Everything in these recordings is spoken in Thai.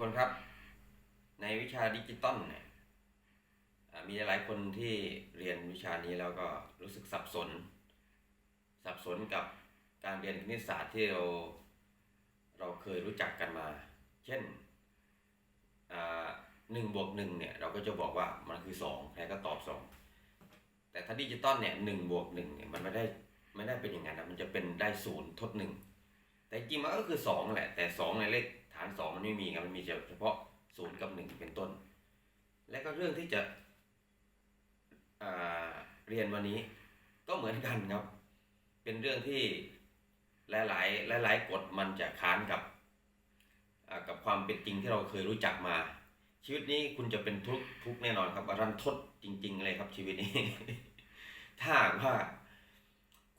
คนครับ ในวิชาดิจิตอลเนี่ยมีหลายคนที่เรียนวิชานี้แล้วก็รู้สึกสับสน สับสนกับการเรียนคณิตศาสตร์ที่เราเราเคยรู้จักกันมา เช่นหนึ่งบวกหนึ่งเนี่ยเราก็จะบอกว่ามันคือสองใครก็ตอบสองแต่ถ้าดิจิตอลเนี่ยหนึ่งบวกหนึ่งเนี่ยมันไม่ได้ไม่ได้เป็นอย่างนั้นนะมันจะเป็นได้ศูนย์ทดหนึ่งแต่จริงมันก็คือสองแหละแต่สองในเลขานสองมันไม่มีครับมันมีเฉพาะศูนย์กับหนึ่งเป็นต้น และก็เรื่องที่จะเรียนวันนี้ก็เหมือนกันครับ เป็นเรื่องที่หลาย ๆ หลาย ๆ กฎมันจะค้านกับกับความเป็นจริงที่เราเคยรู้จักมา ชีวิตนี้คุณจะเป็นทุกทุกแน่นอนครับรันทดจริง ๆ เลยครับชีวิตนี้ ถ้าว่า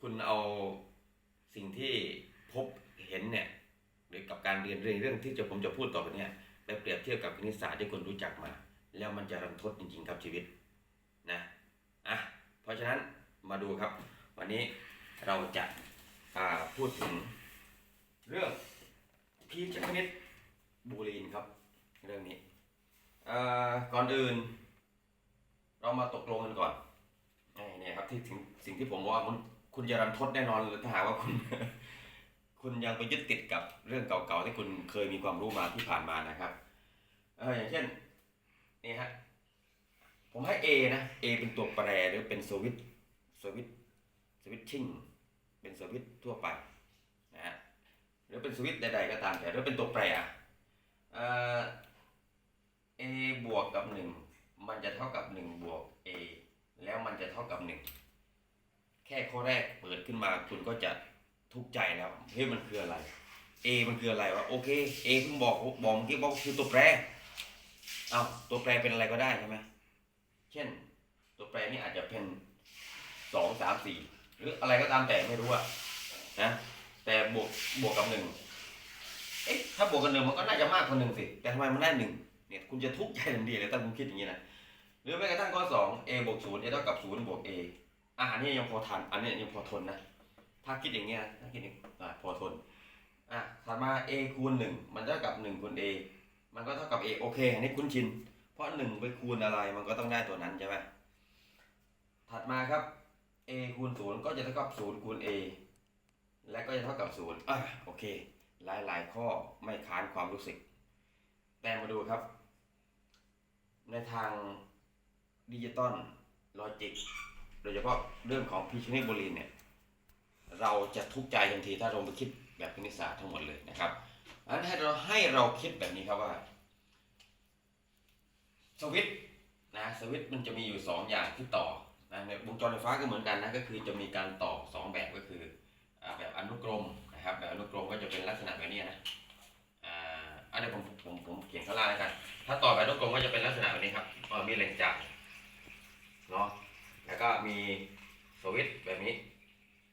คุณเอาสิ่งที่พบเห็นเนี่ย หรือกับการเรียนเรื่องเรื่องที่จะผมจะพูดต่อไปเนี่ยไปเปรียบเทียบกับคณิตศาสตร์ที่คุณรู้จักมา แล้วมันจะรันทดจริง ๆ ครับชีวิตนะอะเพราะฉะนั้นมาดูครับ วันนี้เราจะาพูดถึงเรื่องพีชคณิตบูลีนครับ เรื่องนี้เอ่อก่อนอื่น เรามาตกลงกันก่อนเนี่ยครับที่ถึงสิ่งที่ผมว่าคุณจะรันทดแน่นอนถ้าหากว่าคุณ คุณยังไปยึดติดกับเรื่องเก่าๆที่คุณเคยมีความรู้มาที่ผ่านมานะครับเอออย่างเช่นนี่ฮะผมให้ A นะ A เป็นตัวแปรหรือเป็นสวิตสวิตสวิตชิ่งเป็นสวิตทั่วไปนะฮะหรือเป็นสวิตใดๆก็ตามแต่หรือเป็นตัวแปรอะเอ่อ A บวกกับ 1 มันจะเท่ากับ 1 บวก A แล้วมันจะเท่ากับ 1 แค่ข้อแรกเปิดขึ้นมาคุณก็จะ ทุกใจแล้วเฮ้ยมันคืออะไร A มันคืออะไรวะโอเค A เพิ่งบอกบอกเมื่อกี้บอกคือตัวแปรเอาตัวแปรเป็นอะไรก็ได้ใช่ไหมเช่น ตัวแปรนี่อาจจะเป็นสองสามสี่หรืออะไรก็ตามแต่ไม่รู้อะนะแต่บวกบวกกับหนึ่งเอ๊ะถ้าบวกกับหนึ่งมันก็น่าจะมากกว่าหนึ่งสิแต่ทำไมมันได้หนึ่งเนี่ยคุณจะทุกข์ใจทันทีเลยถ้าคุณคิดอย่างนี้นะหรือแม้กระทั่งข้อสอง a บวกศูนย์ a เท่ากับศูนย์บวก a อะอันนี้ยังพอทันอันนี้ยังพอทนนะ ถ้าคิดอย่างเงี้ยถ้าคิดอย่างอะพอทนอะถัดมา a คูณหนึ่งมันเท่ากับหนึ่งคูณ a มันก็เท่ากับ a โอเคอันนี้คุ้นชิน เพราะหนึ่งไปคูณอะไรมันก็ต้องได้ตัวนั้นใช่ไหมถัดมาครับ a คูณศูนย์ก็จะเท่ากับศูนย์คูณ a และก็จะเท่ากับศูนย์อะโอเค หลายๆ ข้อไม่ค้านความรู้สึก แต่มาดูครับ ในทางดิจิตอลลอจิกโดยเฉพาะเรื่องของพิชเนบุรีเนี่ย เราจะทุกข์ใจทันทีถ้าเราไปคิดแบบคณิตศาสตร์ทั้งหมดเลยนะครับอันให้เราให้เราคิดแบบนี้ครับว่า สวิต์นะสวิต์มันจะมีอยู่ 2 อย่างที่ต่อนะในวงจรไฟฟ้าก็เหมือนกันนะก็คือจะมีการต่อ 2 แบบก็คือแบบอนุกรมนะครับแบบอนุกรมก็จะเป็นลักษณะแบบนี้นะอ่าอันนี้ผมผมผมเขียนข้างล่างแล้วกัน ถ้าต่อแบบอนุกรมก็จะเป็นลักษณะแบบนี้ครับมีแหล่งจ่ายเนาะแล้วก็มีสวิต์แบบนี้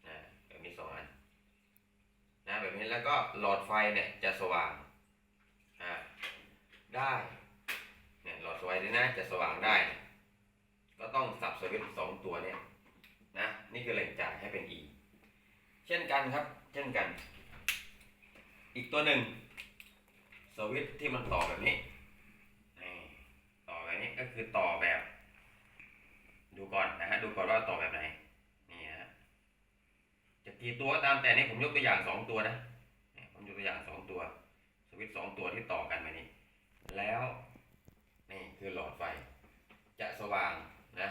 นะแบบนี้สองอัน นี้แล้วก็หลอดไฟเนี่ยจะสว่างอ่าได้เนี่ยหลอดไฟนี่นะจะสว่างได้ ก็ต้องสับสวิตช์สองตัวเนี่ยนะนี่คือแหล่งจ่ายให้เป็น E เช่นกันครับ เช่นกัน อีกตัวหนึ่งสวิตช์ที่มันต่อแบบนี้ต่อแบบนี้ก็คือต่อแบบ ดูก่อนนะฮะดูก่อนว่าต่อแบบไหนนี่นะฮะจะ กี่ตัวตามแต่นี่ผมยกตัวอย่างสองตัวนะผมยกตัวอย่างสองตัว สวิตสองตัวที่ต่อกันไปนี่แล้วนี่คือหลอดไฟ จะสว่างนะ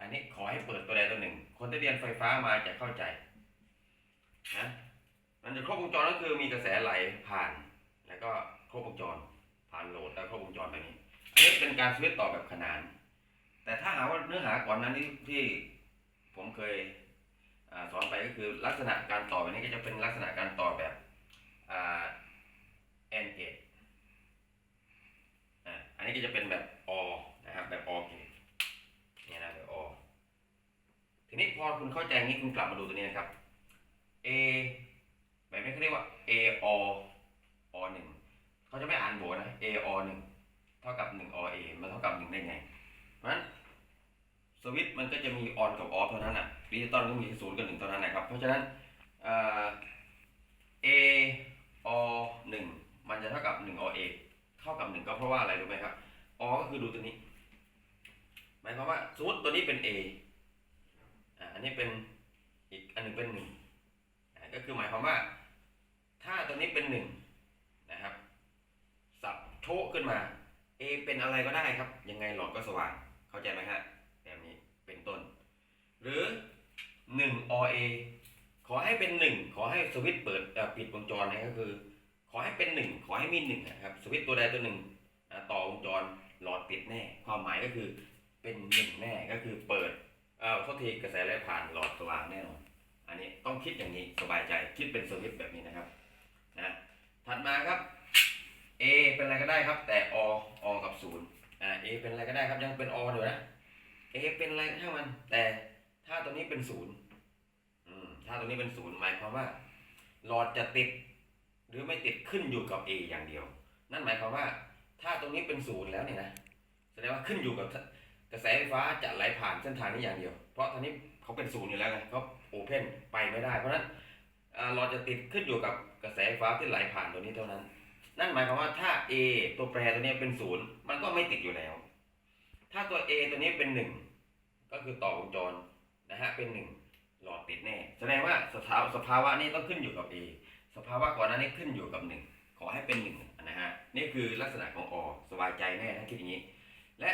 อันนี้ขอให้เปิดตัวใดตัวหนึ่ง คนที่เรียนไฟฟ้ามาจะเข้าใจนะมันจะครบวงจรก็คือมีกระแสไหลผ่าน แล้วก็ครบวงจรผ่านโหลดแล้วครบวงจรแบบนี้อันนี้เป็นการสวิตต่อแบบขนาน แต่ถ้าหากว่าเนื้อหาก่อนนั้นที่ที่ผมเคย สอนไปก็คือลักษณะการต่อแบบนี้ก็จะเป็นลักษณะการต่อแบบแอนเกตอันนี้ก็จะเป็นแบบอนะครับแบบอเกตเนี่ยนะแบบอทีนี้พอคุณเข้าใจงี้คุณกลับมาดูตัวนี้นะครับ A แบบนี้เขาเรียกว่า A O O หนึ่งเขาจะไม่อ่านโบนะ A O หนึ่งเท่ากับหนึ่ง O A มันเท่ากับหนึ่งได้ไง เพราะฉะนั้นสวิตช์มันก็จะมีออนกับออฟเท่านั้นอะ ดิจิตอลก็มีศูนย์กับหนึ่งเท่านั้นนะครับ เพราะฉะนั้นเออหนึ่งมันจะเท่ากับหนึ่งอเอเท่ากับหนึ่งก็เพราะว่าอะไรรู้ไหมครับอก็คือดูตัวนี้ หมายความว่าสมมติตัวนี้เป็น A ออันนี้เป็นอีกอันหนึ่งเป็นหนึ่งก็คือหมายความว่า ถ้าตัวนี้เป็นหนึ่งนะครับ สับโชะขึ้นมา A เป็นอะไรก็ได้ครับ ยังไงหลอดก็สว่าง เข้าใจไหมฮะแบบนี้เป็นต้น หรือ 1 OA ขอให้เป็น 1 ขอให้สวิตช์เปิดปิดวงจรนะก็คือ ขอให้เป็น 1 ขอให้มี1นะครับสวิตช์ตัวใดตัวหนึ่งต่อวงจรหลอดปิดแน่ ความหมายก็คือเป็น 1 แน่ก็คือเปิดเอ่อโทษทีกระแสไล่ผ่านหลอดสว่างแน่นอนอันนี้ต้องคิดอย่างนี้สบายใจคิดเป็นสวิตช์แบบนี้นะครับนะถัดมาครับ A เป็นอะไรก็ได้ครับ แต่ O O กับ0อ่า A เป็นอะไรก็ได้ครับยังเป็น O อยู่นะ A เป็นอะไรก็ช่างมันแต่ ถ้าตัวนี้เป็น0อืมถ้าตัวนี้เป็น0หมายความว่า หลอดจะติด หรือไม่ติดขึ้นอยู่กับ A อย่างเดียว นั่นหมายความว่า ถ้าตรงนี้เป็น0แล้วเนี่ยนะแสดงว่าขึ้นอยู่กับกระแสไฟฟ้าจะไหลผ่านเส้นทางนี้อย่างเดียว เพราะตอนนี้เขาเป็นศูนย์อยู่แล้วไงเขาโอเพนไปไม่ได้เพราะฉะนั้นอ่าเราจะติดขึ้นอยู่กับกระแสไฟฟ้าที่ไหลผ่านตัวนี้เท่านั้น นั่นหมายความว่าถ้า A ตัวแปรตัวนี้เป็นศูนย์มันก็ไม่ติดอยู่แล้ว ถ้าตัว A ตัวนี้เป็นหนึ่งก็คือต่อวงจร นะฮะเป็นหนึ่งหลอดติดแน่ แสดงว่าสภาวสภาวะนี้ต้องขึ้นอยู่กับ A สภาวะก่อนหน้านี้ขึ้นอยู่กับหนึ่งขอให้เป็นหนึ่งนะฮะนี่คือลักษณะของอสบายใจแน่ถ้าคิดอย่างนี้ และ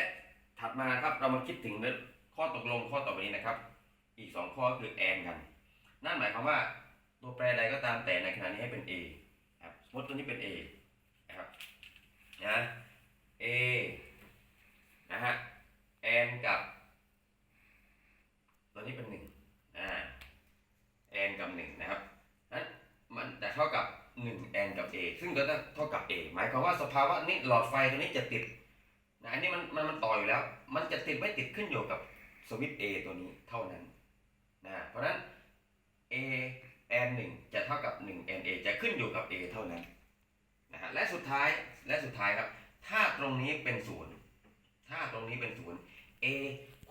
ถัดมาครับเรามาคิดถึงข้อตกลงข้อต่อไปนี้นะครับ อีกสองข้อคือแอนกัน นั่นหมายความว่าตัวแปรใดก็ตามแต่ในขณะนี้ให้เป็น A ครับสมมติตัวนี้เป็น A นะครับนะ A นะฮะแอนกับ ตัวนี้เป็นหนึ่งอ่าแอนกับหนึ่งนะครับนั้นมันจะ เท่ากับหนึ่งแอนกับ A ซึ่งก็จะเท่ากับ A หมายความว่าสภาวะนี้หลอดไฟตัวนี้จะติดนะอันนี้มันมันมันต่ออยู่แล้ว มันจะติดไม่ติดขึ้นอยู่กับสวิตช์ A ตัวนี้เท่านั้นนะเพราะฉะนั้น A n 1จะเท่ากับ1 n a จะขึ้นอยู่กับ A เท่านั้นนะฮะและสุดท้ายและสุดท้ายครับ ถ้าตรงนี้เป็นศูนย์ถ้าตรงนี้เป็นศูนย์ A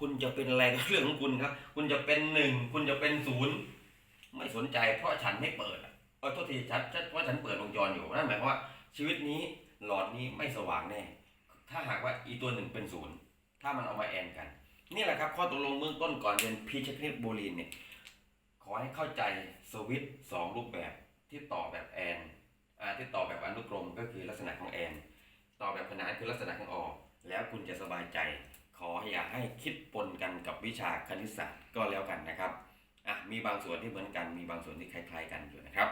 คุณจะเป็นอะไรก็เรื่องของคุณครับ คุณจะเป็นหนึ่งคุณจะเป็นศูนย์ไม่สนใจเพราะฉันไม่เปิดอะ เออโทษทีฉันฉันเพราฉันเปิดวงจรอยู่นั่นหมายความว่าชีวิตนี้หลอดนี้ไม่สว่างแน่ ถ้าหากว่าอีตัวหนึ่งเป็นศูนย์ถ้ามันเอามาแอนกัน นี่แหละครับข้อตกลงเบื้องต้นก่อนเรียนพีชคนิตบูลีนเนี่ยขอให้เข้าใจสวิตสองรูปแบบที่ต่อแบบแอนอ่าที่ต่อแบบอนุกรมก็คือลักษณะของแอนต่อแบบขนานคือลักษณะของอแล้วคุณจะสบายใจ ขออย่าให้คิดปนกันกับวิชาคณิตศาสตร์ก็แล้วกันนะครับอะมีบางส่วนที่เหมือนกันมีบางส่วนที่คล้าย ๆ กันอยู่นะครับ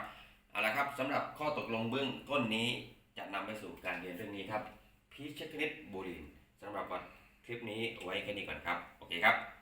เอาละครับสำหรับข้อตกลงเบื้องต้นนี้จะนำไปสู่การเรียนเรื่องนี้ครับ พีชคณิตบูรินสำหรับวันคลิปนี้ไว้แค่นี้ก่อนครับ โอเคครับ